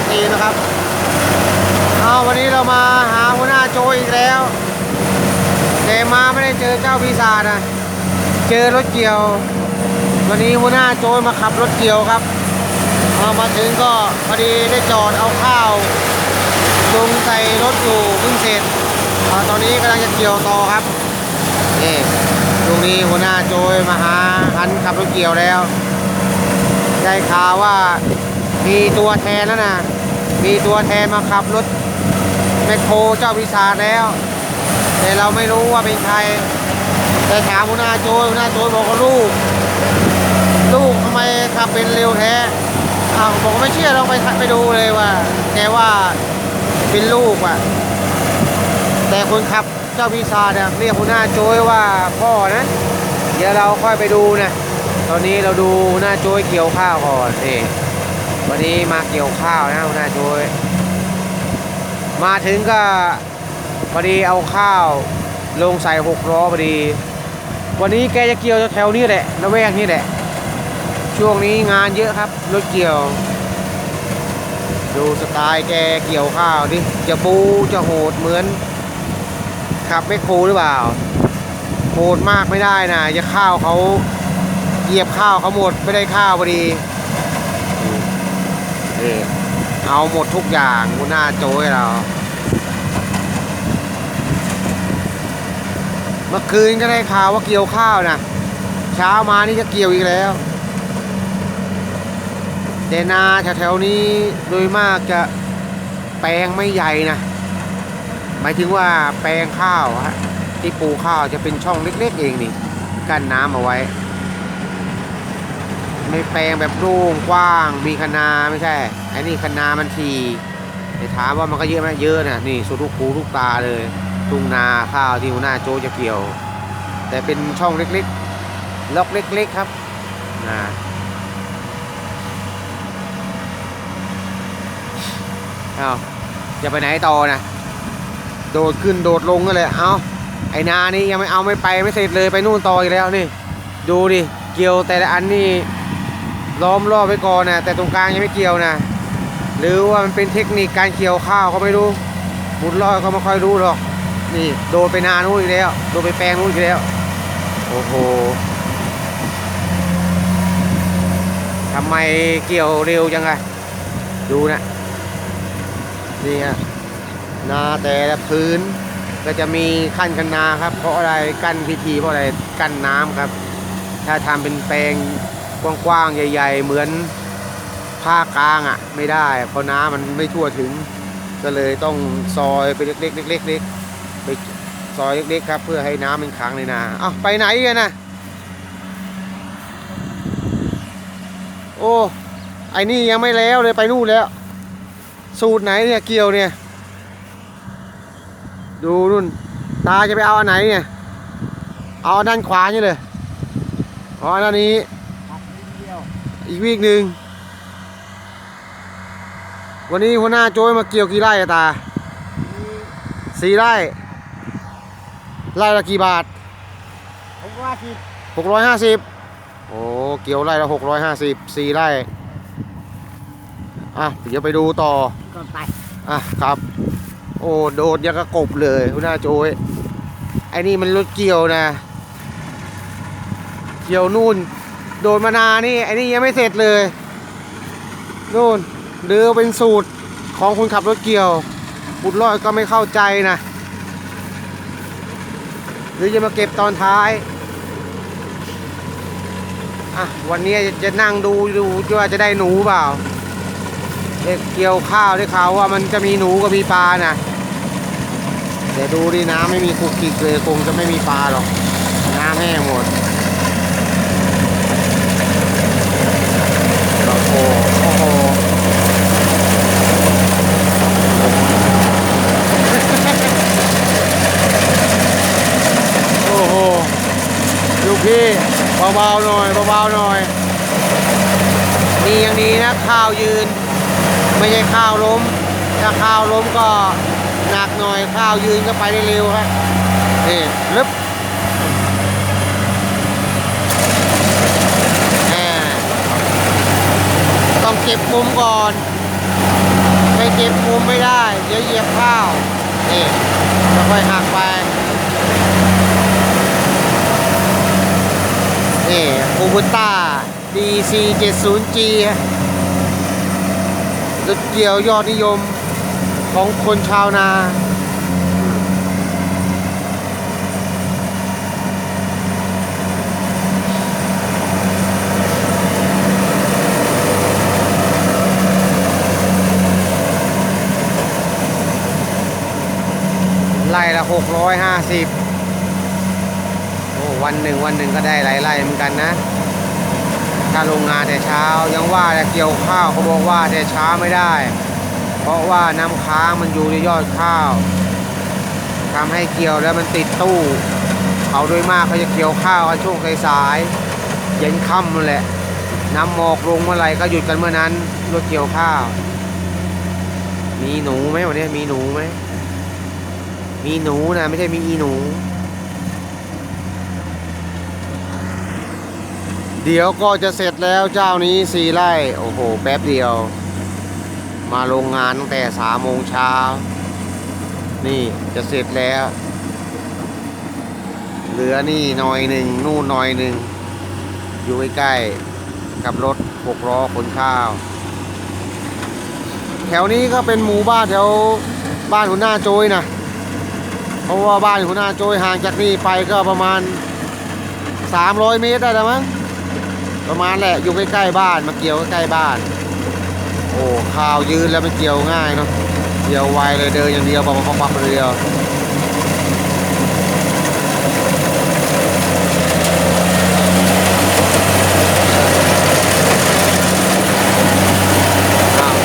ำทีนะครับ เอาวันนี้เรามาหาหัวหน้าโจอีกแล้วแต่มาไม่ได้เจอเจ้าปีศาจนะเจอรถเกี่ยว วันนี้หัวหน้าโจมาขับรถเกี่ยวครับเอามาถึงก็พอดีได้จอดเอาข้าวลงใส่รถอยู่เพิ่งเสร็จตอนนี้กำลังจะเกี่ยวต่อครับนี่ตรงนี้หัวหน้าโจยมาหาหันขับรถเกี่ยวแล้ว ได้ข่าวว่า มีตัวแทนแล้วนะ มีตัวแทนมาขับรถแมคโครเจ้าพิศาแล้ว แต่เราไม่รู้ว่าเป็นใคร แต่ถามหัวหน้าโจยหัวหน้าโจยบอกว่าลูก ลูกทำไมขับเป็นเร็วแท้อ้าวบอกไม่เชื่อลองไปไปดูเลยว่าแกว่าเป็นลูกอะ แต่คนขับเจ้าพิศาเนี่ยเรียกหัวหน้าโจยว่าพ่อนะ เดี๋ยวเราค่อยไปดูนะตอนนี้เราดูหัวหน้าโจยเกี่ยวข้าวก่อนนี่ วันนี้มาเกี่ยวข้าวนะหัวหน้าโจยมาถึงก็พอดีเอาข้าวลงใส่หกล้อพอดี วันนี้แกจะเกี่ยวแถวนี้แหละละแวกนี้แหละ ช่วงนี้งานเยอะครับรถเกี่ยว ดูสไตล์แกเกี่ยวข้าวดิจะบูจะโหดเหมือนขับไม่โครหรือเปล่าโหดมากไม่ได้นะจะข้าวเขาเหยียบข้าวเขาหมดไม่ได้ข้าวพอดี นี่เอาหมดทุกอย่างหัวหน้าโจ้ยเรา เมื่อคืนก็ได้ข่าวว่าเกี่ยวข้าวนะเช้ามานี่จะเกี่ยวอีกแล้วแต่นาแถวๆนี้โดยมากจะแปลงไม่ใหญ่นะหมายถึงว่าแปลงข้าวฮะที่ปลูกข้าวจะเป็นช่องเล็กๆเองนี่กั้นน้ำเอาไว้ ไม่แปลงแบบโล่งกว้าง มีคะนาไม่ใช่ไอ้นี่คะนามันทีแต่ถามว่ามันก็เยอะไหมเยอะนะนี่สุดทุกคูทุกตาเลยทุ่งนาข้าวที่หัวหน้าโจจะเกี่ยว แต่เป็นช่องเล็กๆล็อกเล็กๆครับนะเอาจะไปไหนต่อนะโดดขึ้นโดดลงก็เลยเอาไอ้นานี่ยังไม่เอาไม่ไปไม่เสร็จเลยไปนู่นต่ออีกแล้วนี่ ดูดิเกี่ยวแต่ละอันนี่ ล้อมรอบไว้ก่อนนะแต่ตรงกลางยังไม่เกี่ยวนะหรือว่ามันเป็นเทคนิคการเกี่ยวข้าวก็ไม่รู้บุญรอดก็ไม่ค่อยรู้หรอก นี่โดดไปนานู่นอีกแล้ว โดดไปแปลงนู่นอีกแล้ว โอ้โหทำไมเกี่ยวเร็วจังไงดูนะนี่ฮะนาแต่ละพื้นก็จะมีขั้นกันนาครับ เพราะอะไรกั้นพิธีเพราะอะไรกั้นน้ำครับ ถ้าทำเป็นแปลง กว้างๆ ใหญ่ ๆ เหมือนภาคกลางอะ ไม่ได้ เพราะน้ำมันไม่ทั่วถึง ก็เลยต้องซอยไปเล็กๆเล็กๆเล็กๆไปซอยเล็กๆครับ เพื่อให้น้ำมันขังในนาเอ้าไปไหนกันนะโอ้ไอ้นี่ยังไม่แล้วเลยไปนู่นแล้ว สูตรไหนเนี่ยเกี่ยวเนี่ย ดูนู่นตาจะไปเอาอันไหนเนี่ย เอาด้านขวานี่เลยเอาอันด้านนี้ อีกวีกหนึ่งวันนี้หัวหน้าโจ้ยมาเกี่ยวกี่ไร่อะตาสี่ไร่ไร่ละกี่บาทผมว่าที่หกร้อยห้าสิบโอ้เกี่ยวไร่ละหกร้อยห้าสิบสี่ไร่อะเดี๋ยวไปดูต่อก่อนไปอะครับ โอ้โดดยังกระกบเลยหัวหน้าโจยไอ้นี่มันรถเกี่ยวนะ เกี่ยวนู่น โดดมานานี่ไอ้นี่ยังไม่เสร็จเลยนู่นหรือเป็นสูตรของคนขับรถเกี่ยวบุดรอดก็ไม่เข้าใจนะ หรือจะมาเก็บตอนท้ายอะวันนี้จะจะนั่งดูดูว่าจะได้หนูเปล่าเด็กเกี่ยวข้าวได้ข่าวว่ามันจะมีหนูกับมีปลานะเดี๋ยวดูดิน้ำไม่มีคุกกิกเลยคงจะไม่มีปลาหรอกน้ำแห้งหมดโอ้โหโอ้โห โอ้โหลูกพี่ เบาๆหน่อยเบาๆหน่อยนี่ยังดีนะข้าวยืน ไม่ใช่ข้าวล้ม ถ้าข้าวล้มก็หนักหน่อยข้าวยืนก็ไปได้เร็วครับนี่ลึบต้องเก็บมุมก่อนไม่เก็บมุมไม่ได้ เดี๋ยวเหยียบข้าวนี่ค่อยหักไป นี่ คูบูต้า DC 70G รถเกี่ยวยอดนิยมของคนชาวนาไล่ละหกร้อยห้าสิบโอ้ วันหนึ่งวันหนึ่งก็ได้หลายไร่เหมือนกันนะ ถ้าโรงงานแต่เช้า ยังว่าแต่เกี่ยวข้าวเขาบอกว่าแต่เช้าไม่ได้ เพราะว่าน้ำค้างมันอยู่ในยอดข้าวทำให้เกี่ยวแล้วมันติดตู้เขาโดยมากเขาจะเกี่ยวข้าวกันช่วงสายเย็นค่ำนั่นแหละ น้ำหมอกลงเมื่อไหร่ก็หยุดกันเมื่อนั้นรถเกี่ยวข้าว มีหนูไหมวันนี้มีหนูไหมมีหนูนะไม่ใช่มีอีหนู เดี๋ยวก็จะเสร็จแล้วเจ้านี้สี่ไร่ โอ้โห แป๊บเดียว มาโรงงานตั้งแต่สามโมงเช้า นี่จะเสร็จแล้ว เหลือนี่หน่อยหนึ่งนู่นหน่อยหนึ่ง อยู่ใกล้ๆกับรถหกล้อขนข้าว แถวนี้ก็เป็นหมู่บ้านแถวบ้านหัวหน้าโจยนะเพราะว่าบ้านหัวหน้าโจยห่างจากนี่ไปก็ประมาณ 300 เมตรได้แล้วมั้ง ประมาณแหละอยู่ใกล้ๆบ้านมาเกี่ยวใกล้ๆบ้าน โอ้ข้าวยืนแล้วมันเกี่ยวง่ายเนาะเกี่ยวไวเลยเดินอย่างเดียวปับปับปับเลยเดียวอ้าว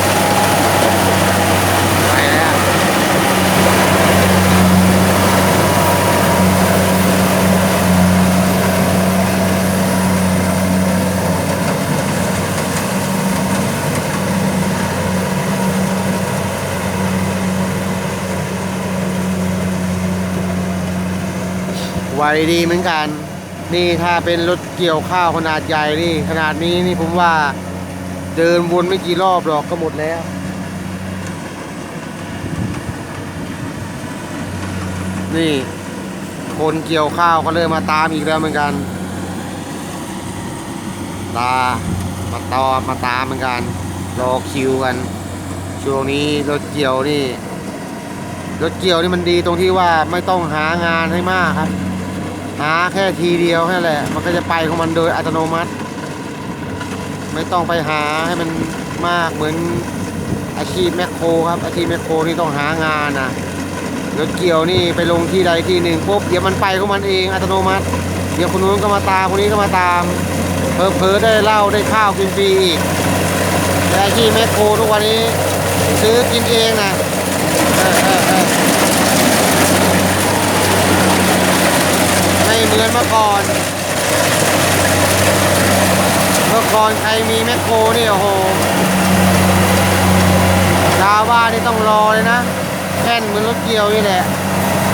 ไปแล้ว ไว ดีเหมือนกัน นี่ถ้าเป็นรถเกี่ยวข้าวขนาดใหญ่นี่ ขนาดนี้นี่ผมว่าเดินวนไม่กี่รอบหรอกก็หมดแล้วนี่ คนเกี่ยวข้าวก็เริ่มมาตามอีกแล้วเหมือนกัน ตา มาตอมมาตามเหมือนกัน รอคิวกัน ช่วงนี้รถเกี่ยวนี่ รถเกี่ยวนี่มันดีตรงที่ว่าไม่ต้องหางานให้มากครับ หาแค่ทีเดียวแค่แหละ มันก็จะไปของมันโดยอัตโนมัติ ไม่ต้องไปหาให้มันมากเหมือนอาชีพแมคโครครับอาชีพแมคโครนี่ต้องหางานนะรถเกี่ยวนี่ไปลงที่ใดที่หนึ่งปุ๊บเดี๋ยวมันไปของมันเองอัตโนมัติ เดี๋ยวคนนู้นก็มาตามคนนี้ก็มาตามเพอๆได้เหล้าได้ข้าวกินฟรีอีกแต่อาชีพแมคโครทุกวันนี้ซื้อกินเองนะ เออเออเออไม่เหมือนเมื่อก่อน เมื่อก่อนใครมีแมคโครนี่โอ้โหชาวบ้านนี่ต้องรอเลยนะแค่นเหมือนรถเกี่ยวนี่แหละ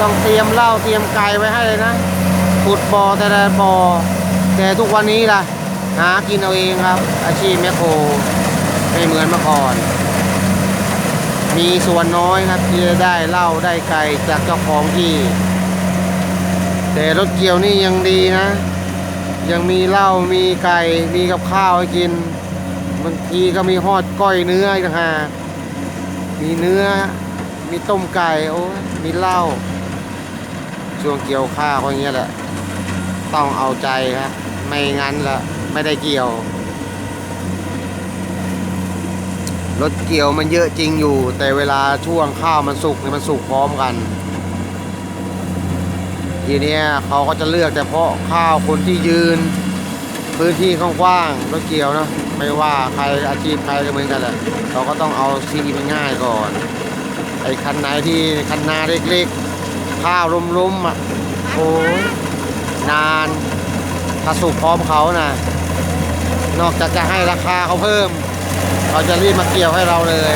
ต้องเตรียมเหล้าเตรียมไก่ไว้ให้เลยนะขุดบ่อแต่ละบ่อแต่ทุกวันนี้ล่ะ หากินเอาเองครับ อาชีพแมคโครไม่เหมือนเมื่อก่อน มีส่วนน้อยครับที่ได้เหล้าได้ไก่จากเจ้าของที่ แต่รถเกี่ยวนี่ยังดีนะ ยังมีเหล้ามีไก่มีกับข้าวให้กินบางทีก็มีฮอดก้อยเนื้ออีกต่างหากมีเนื้อ มีต้มไก่โอ้มีเหล้าช่วงเกี่ยวข้าวอย่างเงี้ยแหละ ต้องเอาใจครับ ไม่งั้นละไม่ได้เกี่ยวรถเกี่ยวมันเยอะจริงอยู่ แต่เวลาช่วงข้าวมันสุกเนี่ยมันสุกพร้อมกัน ทีเนี้ยเขาก็จะเลือกแต่เพาะข้าวคนที่ยืน พื้นที่กว้างๆรถเกี่ยวนะไม่ว่าใครอาชีพใครก็เหมือนกันแหละเราก็ต้องเอาซีมันง่ายก่อน ไอ้คันไหนที่คันนาเล็กๆ ข้าวรุมๆอะโอ้ยนานถ้าสุกพร้อมเขานะนอกจากจะให้ราคาเขาเพิ่มเขาจะรีบมาเกี่ยวให้เราเลย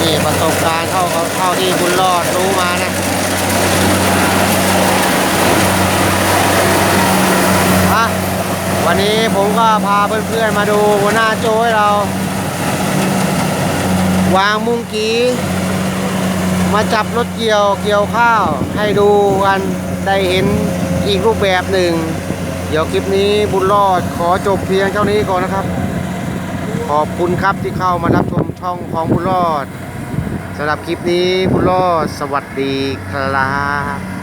นี่ประสบการณ์เข้าเข้าที่บุญรอดรู้มานะ อะ วันนี้ผมก็พาเพื่อนๆมาดูหัวหน้าโจให้เรา วางมุ้งกีมาจับรถเกี่ยวเกี่ยวข้าว ให้ดูกันได้เห็นอีกรูปแบบหนึ่ง เดี๋ยวคลิปนี้บุญรอดขอจบเพียงเท่านี้ก่อนนะครับ ขอบคุณครับที่เข้ามารับชมช่องของบุญรอดสำหรับคลิปนี้บุญรอดสวัสดีครับ